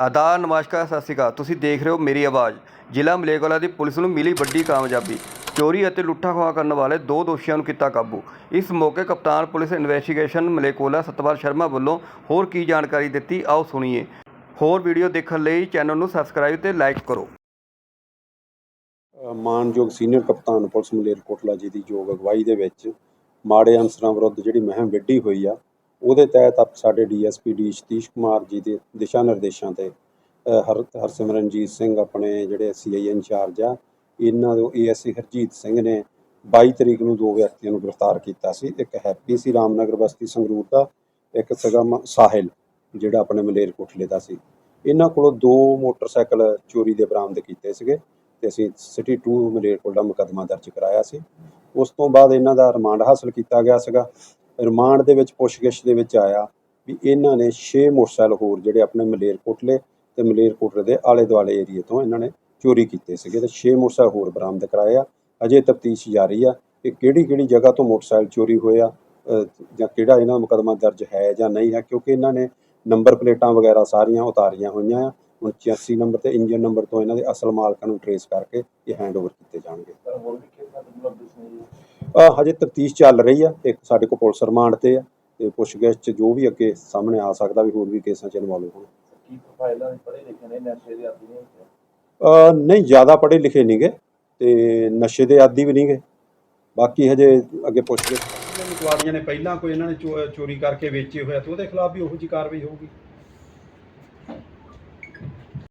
ਆਦਾ ਨਮਸਕਾਰ, ਸਤਿ ਸ਼੍ਰੀ ਅਕਾਲ। ਤੁਸੀਂ ਦੇਖ ਰਹੇ ਹੋ ਮੇਰੀ ਆਵਾਜ਼। ਜ਼ਿਲ੍ਹਾ ਮਲੇਕੋਲਾ ਦੀ ਪੁਲਿਸ ਨੂੰ ਮਿਲੀ ਵੱਡੀ ਕਾਮਯਾਬੀ। ਚੋਰੀ ਅਤੇ ਲੁੱਟਾ ਖੋਹਾ ਕਰਨ ਵਾਲੇ ਦੋ ਦੋਸ਼ੀਆਂ ਨੂੰ ਕੀਤਾ ਕਾਬੂ। ਇਸ ਮੌਕੇ ਕਪਤਾਨ ਪੁਲਿਸ ਇਨਵੈਸਟੀਗੇਸ਼ਨ ਮਲੇਕੋਲਾ ਸਤਪਾਲ ਸ਼ਰਮਾ ਵੱਲੋਂ ਹੋਰ ਕੀ ਜਾਣਕਾਰੀ ਦਿੱਤੀ, ਆਓ ਸੁਣੀਏ। ਹੋਰ ਵੀਡੀਓ ਦੇਖਣ ਲਈ ਚੈਨਲ ਨੂੰ ਸਬਸਕ੍ਰਾਈਬ ਤੇ ਲਾਈਕ ਕਰੋ। ਮਾਨਯੋਗ ਸੀਨੀਅਰ ਕਪਤਾਨ ਪੁਲਿਸ ਮਲੇਰਕੋਟਲਾ ਜੀ ਦੀ ਯੋਗ ਅਗਵਾਈ ਦੇ ਵਿੱਚ ਮਾੜੇ ਅਨਸਰਾਂ ਵਿਰੁੱਧ ਜਿਹੜੀ ਮੁਹਿੰਮ ਵਿੱਢੀ ਹੋਈ ਆ ਉਹਦੇ ਤਹਿਤ ਆਪ ਸਾਡੇ ਡੀਐਸਪੀ ਡੀ ਸਤੀਸ਼ ਕੁਮਾਰ ਜੀ ਦੇ ਦਿਸ਼ਾ ਨਿਰਦੇਸ਼ਾਂ ਤੇ ਹਰ, ਹਰਸਿਮਰਨਜੀਤ ਸਿੰਘ ਆਪਣੇ ਜਿਹੜੇ ਸੀਆਈ ਇੰਚਾਰਜ ਆ, ਇਹਨਾਂ ਦੇ ਏਐਸਸੀ ਹਰਜੀਤ ਸਿੰਘ ਨੇ 22 ਤਰੀਕ ਨੂੰ ਦੋ ਵਿਅਕਤੀਆਂ ਨੂੰ ਗ੍ਰਿਫਤਾਰ ਕੀਤਾ ਸੀ, ਇੱਕ ਹੈਪੀ ਸੀ ਰਾਮਨਗਰ ਬਸਤੀ ਸੰਗਰੂਰ ਦਾ, ਇੱਕ ਸੀਗਾ ਮ- ਸਾਹਿਲ, ਜਿਹੜਾ ਆਪਣੇ ਮਲੇਰਕੋਟਲੇ ਦਾ ਸੀ। ਇਹਨਾਂ ਕੋਲੋਂ ਦੋ ਮੋਟਰਸਾਈਕਲ ਚੋਰੀ ਦੇ ਬਰਾਮਦ ਕੀਤੇ ਸੀਗੇ ਤੇ ਅਸੀਂ ਸਿਟੀ 2 ਮਲੇਰਕੋਟਲਾ ਮੁਕੱਦਮਾ ਦਰਜ ਕਰਾਇਆ ਸੀ। ਉਸ ਤੋਂ ਬਾਅਦ ਇਹਨਾਂ ਦਾ ਰਿਮਾਂਡ ਹਾਸਲ ਕੀਤਾ ਗਿਆ ਸੀਗਾ। ਰਿਮਾਂਡ ਦੇ ਵਿੱਚ ਪੁੱਛਗਿੱਛ ਦੇ ਵਿੱਚ ਆਇਆ ਵੀ ਇਹਨਾਂ ਨੇ 6 ਮੋਟਰਸਾਈਕਲ ਹੋਰ ਜਿਹੜੇ ਆਪਣੇ ਮਲੇਰਕੋਟਲੇ ਤੇ ਮਲੇਰਕੋਟਲੇ ਦੇ ਆਲੇ ਦੁਆਲੇ ਏਰੀਏ ਤੋਂ ਇਹਨਾਂ ਨੇ ਚੋਰੀ ਕੀਤੇ ਸੀਗੇ ਤੇ 6 ਮੋਟਰਸਾਈਕਲ ਹੋਰ ਬਰਾਮਦ ਕਰਾਏ ਆ। ਅਜੇ ਤਫਤੀਸ਼ ਜਾਰੀ ਆ ਕਿ ਕਿਹੜੀ ਕਿਹੜੀ ਜਗ੍ਹਾ ਤੋਂ ਮੋਟਰਸਾਈਕਲ ਚੋਰੀ ਹੋਏ ਆ ਜਾਂ ਕਿਹੜਾ ਇਹਨਾਂ ਦਾ ਮੁਕੱਦਮਾ ਦਰਜ ਹੈ ਜਾਂ ਨਹੀਂ ਹੈ, ਕਿਉਂਕਿ ਇਹਨਾਂ ਨੇ ਨੰਬਰ ਪਲੇਟਾਂ ਵਗੈਰਾ ਸਾਰੀਆਂ ਉਤਾਰੀਆਂ ਹੋਈਆਂ ਆ। ਹੁਣ 86 ਨੰਬਰ ਤੇ ਇੰਜਨ ਨੰਬਰ ਤੋਂ ਇਹਨਾਂ ਦੇ ਅਸਲ ਮਾਲਕਾਂ ਨੂੰ ਟਰੇਸ ਕਰਕੇ ਇਹ ਹੈਂਡਓਵਰ ਕੀਤੇ ਜਾਣਗੇ। ਹਜੇ ਤਫਤੀਸ਼ ਚੱਲ ਰਹੀ ਆ। ਇੱਕ ਸਾਡੇ ਕੋਲ ਪੁਲਿਸ ਰਿਮਾਂਡ ਤੇ ਆ ਤੇ ਪੁੱਛਗਿੱਛ ਚ ਜੋ ਵੀ ਅੱਗੇ ਸਾਹਮਣੇ ਆ ਸਕਦਾ ਵੀ ਹੋਰ ਵੀ ਕੇਸਾਂ ਚ ਇਨਵੋਲਵ ਹੋਣ। ਕੀ ਪ੍ਰੋਫਾਈਲਾਂ ਦੇ ਪੜ੍ਹੇ ਲਿਖੇ ਨੇ ਨਸ਼ੇ ਦੇ ਆਦੀ ਨੇ ਅ, ਨਹੀਂ ਜ਼ਿਆਦਾ ਪੜ੍ਹੇ ਲਿਖੇ ਨਹੀਂਗੇ ਤੇ ਨਸ਼ੇ ਦੇ ਆਦੀ ਵੀ ਨਹੀਂਗੇ ਬਾਕੀ ਹਜੇ ਅੱਗੇ ਪੁੱਛਗਿੱਛ। ਮਕਵਾੜੀਆਂ ਨੇ ਪਹਿਲਾਂ ਕੋਈ ਇਹਨਾਂ ਨੇ ਚੋਰੀ ਕਰਕੇ ਵੇਚੇ ਹੋਇਆ ਤੇ ਉਹਦੇ ਖਿਲਾਫ ਵੀ ਉਹੋ ਜਿਹੀ ਕਾਰਵਾਈ ਹੋਊਗੀ।